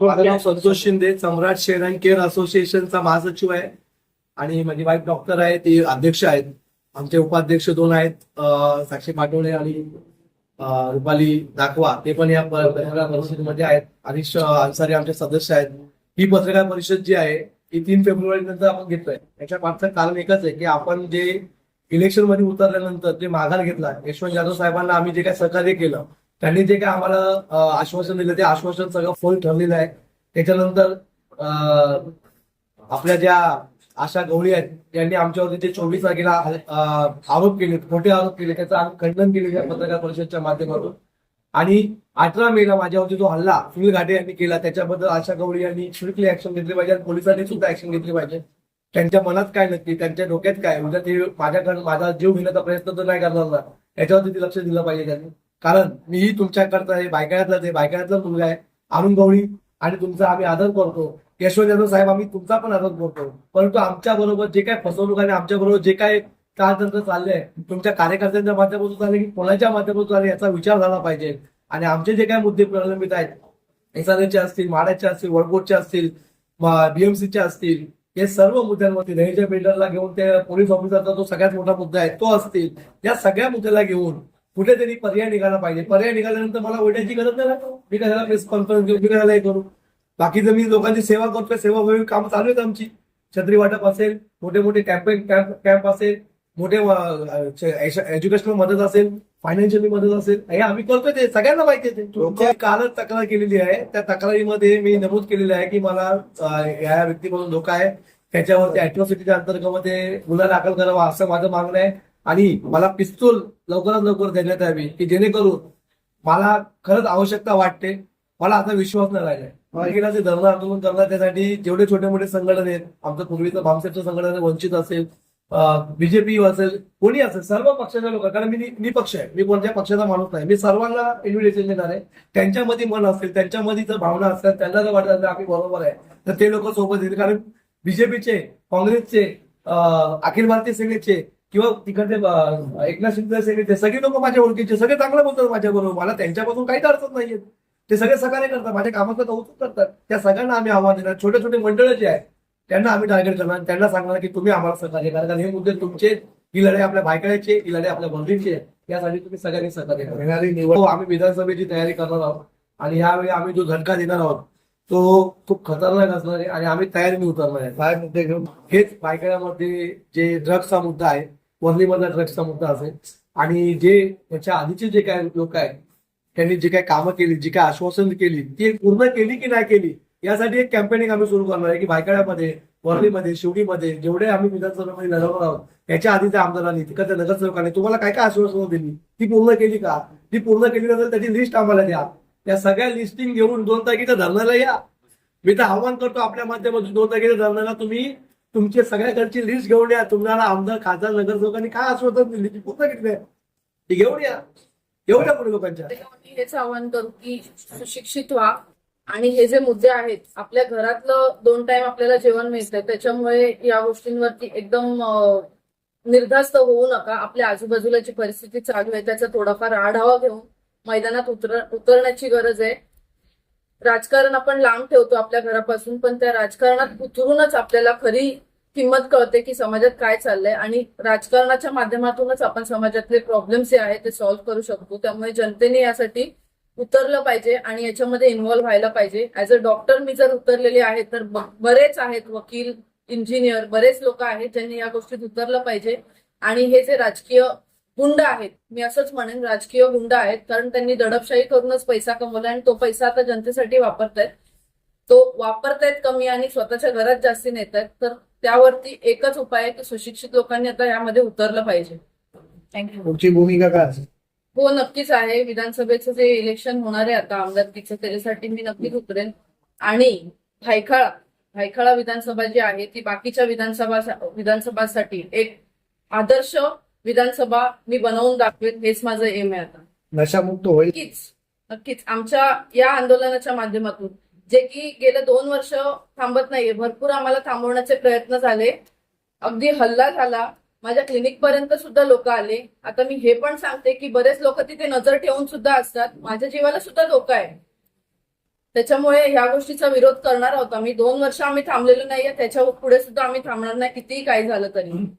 माझं नाव Santosh Shinde Samrat share and care असोसिएशनचा महासचिव आहे. आणि माझी वाईफ डॉक्टर आहे ती अध्यक्ष आहेत. आमचे उपाध्यक्ष दोन आहेत साक्षी पाटोळे आणि रुपाली दाखवा. ते पण या पत्रकार परिषदेमध्ये आहेत. हरीश अन्सारी आमचे सदस्य आहेत. ही पत्रकार परिषद जी आहे ही तीन फेब्रुवारी नंतर आपण घेतोय. याच्या मागचं कारण एकच आहे की आपण जे इलेक्शनमध्ये उतरल्यानंतर जे माघार घेतला यशवंत जाधव साहेबांना आम्ही जे काय सहकार्य केलं त्यांनी जे काय आम्हाला आश्वासन दिलं ते आश्वासन सगळं फोल ठरलेलं आहे. त्याच्यानंतर आपल्या ज्या आशा गवळी आहेत त्यांनी आमच्यावरती जे चोवीस तारखेला आरोप केले खोटे आरोप केले त्याचं आम्ही खंडन केले या पत्रकार परिषदच्या माध्यमातून. आणि अठरा मेला माझ्यावरती जो हल्ला सुनील घाटे यांनी केला त्याच्याबद्दल आशा गवळी यांनी शुल्कली ऍक्शन घेतली पाहिजे आणि पोलिसांनी सुद्धा ऍक्शन घेतली पाहिजे. त्यांच्या मनात काय नक्की त्यांच्या डोक्यात काय? म्हणजे ते माझ्याकडे माझा जीव घेण्याचा प्रयत्न तर नाही करणार ना. याच्यावरती ते लक्ष दिलं पाहिजे त्यांनी. कारण मीही तुमच्याकडचा आहे बायकाळ्यातलाच आहे बायकाळ्यातला मुलगा आहे अरुण गवळी आणि तुमचा आम्ही आदर करतो. यशवंत यादव साहेब आम्ही तुमचा पण आदर करतो. परंतु आमच्या बरोबर जे काय फसवणूक आणि आमच्या बरोबर जे काय काळतंत्र चाललंय तुमच्या कार्यकर्त्यांच्या माध्यमातून चालले की कोणाच्या माध्यमातून चालले याचा विचार झाला पाहिजे. आणि आमचे जे काय मुद्दे प्रलंबित आहेत एसआरएचे असतील माड्याचे असतील वडकोटचे असतील बीएमसीचे असतील हे सर्व मुद्द्यांवरती दहीच्या बिल्डरला घेऊन ते पोलीस ऑफिसरचा जो सगळ्यात मोठा मुद्दा आहे तो असतील. या सगळ्या मुद्द्याला घेऊन कुठेतरी पर्याय निघाला पाहिजे. पर्याय निघाल्यानंतर मला ओढ्याची गरज नाही. मी कशाला प्रेस कॉन्फरन्स घेऊन मी कशाला हे करू? बाकीचं मी लोकांची सेवा करतोय सेवा वगैरे काम चालू आहेत आमची. छत्री वाटप असेल मोठे मोठे कॅम्पेन कॅम्प कॅम्प असेल मोठे एज्युकेशनल मदत असेल फायनान्शियली मदत असेल. हे आम्ही करतोय ते सगळ्यांना माहिती आहे ते. कालच तक्रार केलेली आहे. त्या तक्रारीमध्ये मी नमूद केलेलं आहे की मला या व्यक्तीपासून धोका आहे. त्याच्यावरती अॅट्रॉसिटीच्या अंतर्गत गुन्हा दाखल करावा असं माझं मागणं आहे. आणि मला पिस्तूल लवकरात लवकर देण्यात यावी की जेणेकरून मला खरंच आवश्यकता वाटते. मला आता विश्वास नाही राहिलाय महिलाचे धरणं आंदोलन करणार त्यासाठी जेवढे छोटे मोठे संघटन आहेत आमचं पूर्वीचं भामसेटचं संघटन वंचित असेल बीजेपी असेल कोणी असेल सर्व पक्षाच्या लोक कारण मी निपक्ष आहे. मी कोणत्या पक्षाचा माणूस नाही. मी सर्वांना इन्व्हिटेशन देणार आहे. त्यांच्यामध्ये मन असेल त्यांच्यामध्ये जर भावना असतात त्यांना जर वाटत असेल आम्ही बरोबर आहे तर ते लोक सोबत येतील. कारण बीजेपीचे काँग्रेसचे अखिल भारतीय सेनेचे किंवा तिकडचे एकनाथ शिंदे सेनेचे सगळे लोक माझ्या ओळखीचे सगळे चांगले बोलतात माझ्या बरोबर मला त्यांच्यापासून काहीच अडचण नाहीये. ते सगळे सहकार्य करतात माझ्या कामाचं कौतुक करतात. त्या सगळ्यांना आम्ही आव्हान देणार. छोटे छोटे मंडळ जे आहेत त्यांना आम्ही टार्गेट करणार. त्यांना सांगणार की तुम्ही आम्हाला सहकार्य करा. कारण हे मुद्दे तुमचे ही लढाई आपल्या बायकाळ्याची ही लढाई आपल्या बंधूंची आहे. यासाठी तुम्ही सगळ्यांनी सहकार्य करा. हो आम्ही विधानसभेची तयारी करणार आहोत. आणि यावेळी आम्ही जो झटका देणार आहोत तो खूप खतरनाक असणार आहे. आणि आम्ही तयारीने उतरणार आहे. काय मुद्दे घेऊन हेच बायकाळ्यामध्ये जे ड्रग्सचा मुद्दा आहे वरलीमधला ड्रग्सचा मुद्दा असेल. आणि जे याच्या आधीचे जे काय लोक आहेत त्यांनी जे काय कामं केली जी काय आश्वासन केली ती पूर्ण केली की नाही केली यासाठी एक कॅम्पेनिंग आम्ही सुरू करणार आहे की भायखळ्यामध्ये वर्लीमध्ये शिवडीमध्ये जेवढे आम्ही विधानसभेमध्ये लढवणार आहोत त्याच्या आधीच्या आमदारांनी तिकडच्या नगरसेवकांनी तुम्हाला काय काय आश्वासनं दिली ती पूर्ण केली का? ती पूर्ण केली नसेल त्याची लिस्ट आम्हाला द्या. त्या सगळ्या लिस्टिंग घेऊन दोन तारखेच्या धरणाला या. मी तर आव्हान करतो आपल्या माध्यमातून दोन तारखेच्या धरणाला तुम्ही तुमची सगळ्याकडची लिस्ट घेऊन या. तुम्हाला आमदार खासदार नगरसेवकांनी काय आश्वासन दिली ती पूर्ण केली नाही ती घेऊन या. एवढ्या पुढे लोकांच्या. हेच आवाहन करू की सुशिक्षित व्हा. आणि हे जे मुद्दे आहेत आपल्या घरातलं दोन टाइम आपल्याला जेवण मिळतंय. त्याच्यामुळे या गोष्टींवरती एकदम निर्धास्त होऊ नका. आपल्या आजूबाजूला जी परिस्थिती चालू आहे त्याचा थोडाफार आढावा घेऊन मैदानात उतर उतरण्याची गरज आहे. राजकारण आपण लांब ठेवतो आपल्या घरापासून पण त्या राजकारणात उतरूनच आपल्याला खरी किंमत कळते की समाजात काय चाललंय. आणि राजकारणाच्या माध्यमातूनच आपण समाजातले प्रॉब्लेम्स जे आहेत ते सॉल्व्ह करू शकतो. त्यामुळे जनतेने यासाठी उतरलं पाहिजे आणि याच्यामध्ये इन्व्हॉल्व्ह व्हायला पाहिजे. ऍज अ डॉक्टर मी जर उतरलेले आहे तर बरेच आहेत वकील इंजिनियर बरेच लोक आहेत ज्यांनी या गोष्टीत उतरलं पाहिजे. आणि हे जे राजकीय गुंड आहेत. मी असंच म्हणेन राजकीय गुंड आहेत. कारण त्यांनी दडपशाही करूनच पैसा कमवला आणि तो पैसा आता जनतेसाठी वापरतायत. तो वापरतायत कमी आणि स्वतःच्या घरात जास्ती नेत आहेत तर त्यावरती एकच उपाय आहे की सुशिक्षित लोकांनी आता यामध्ये उतरलं पाहिजे. थँक्यू भूमिका काय असेल? हो नक्कीच आहे. विधानसभेचं जे इलेक्शन होणार आहे आता आमदारकीचं त्याच्यासाठी मी नक्कीच उतरेन. आणि भायखळा भायखळा विधानसभा जी आहे ती बाकीच्या विधानसभा विधानसभासाठी एक आदर्श विधानसभा मी बनवून दाखवेन हेच माझं एम आहे आता. नशामुक्त होईल. नक्कीच नक्कीच. आमच्या या आंदोलनाच्या माध्यमातून. जे की गेले दोन वर्ष थांबत नाहीये. भरपूर आम्हाला थांबवण्याचे प्रयत्न झाले. अगदी हल्ला झाला. माझ्या क्लिनिक पर्यंत सुद्धा लोक आले. आता मी हे पण सांगते की बरेच लोक तिथे नजर ठेवून सुद्धा असतात. माझ्या जीवाला सुद्धा धोका आहे. त्याच्यामुळे ह्या गोष्टीचा विरोध करणार आहोत आम्ही. दोन वर्ष आम्ही थांबलेलो नाहीये. त्याच्या पुढे सुद्धा आम्ही थांबणार नाही. कितीही काही झालं तरी.